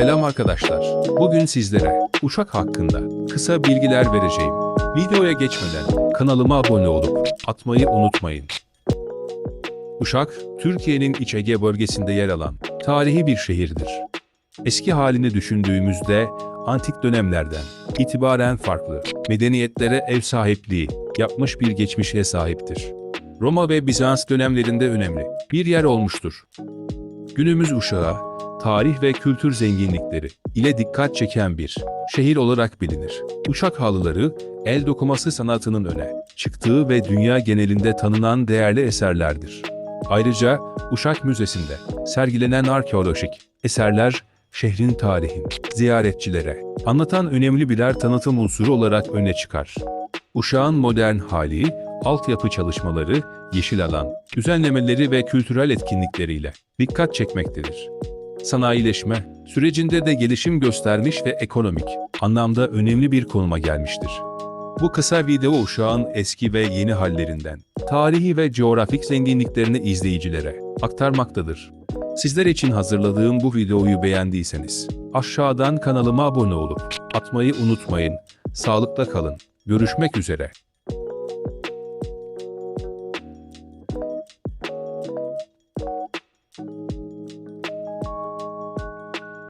Selam arkadaşlar. Bugün sizlere Uşak hakkında kısa bilgiler vereceğim. Videoya geçmeden kanalıma abone olup atmayı unutmayın. Uşak, Türkiye'nin İç Ege bölgesinde yer alan tarihi bir şehirdir. Eski halini düşündüğümüzde antik dönemlerden itibaren farklı medeniyetlere ev sahipliği yapmış bir geçmişe sahiptir. Roma ve Bizans dönemlerinde önemli bir yer olmuştur. Günümüz Uşağı, tarih ve kültür zenginlikleri ile dikkat çeken bir şehir olarak bilinir. Uşak halıları, el dokuması sanatının öne çıktığı ve dünya genelinde tanınan değerli eserlerdir. Ayrıca Uşak Müzesi'nde sergilenen arkeolojik eserler şehrin tarihini ziyaretçilere anlatan önemli birer tanıtım unsuru olarak öne çıkar. Uşağın modern hali, altyapı çalışmaları, yeşil alan, düzenlemeleri ve kültürel etkinlikleriyle dikkat çekmektedir. Sanayileşme sürecinde de gelişim göstermiş ve ekonomik anlamda önemli bir konuma gelmiştir. Bu kısa video uşağın eski ve yeni hallerinden, tarihi ve coğrafik zenginliklerini izleyicilere aktarmaktadır. Sizler için hazırladığım bu videoyu beğendiyseniz aşağıdan kanalıma abone olup atmayı unutmayın. Sağlıkla kalın. Görüşmek üzere.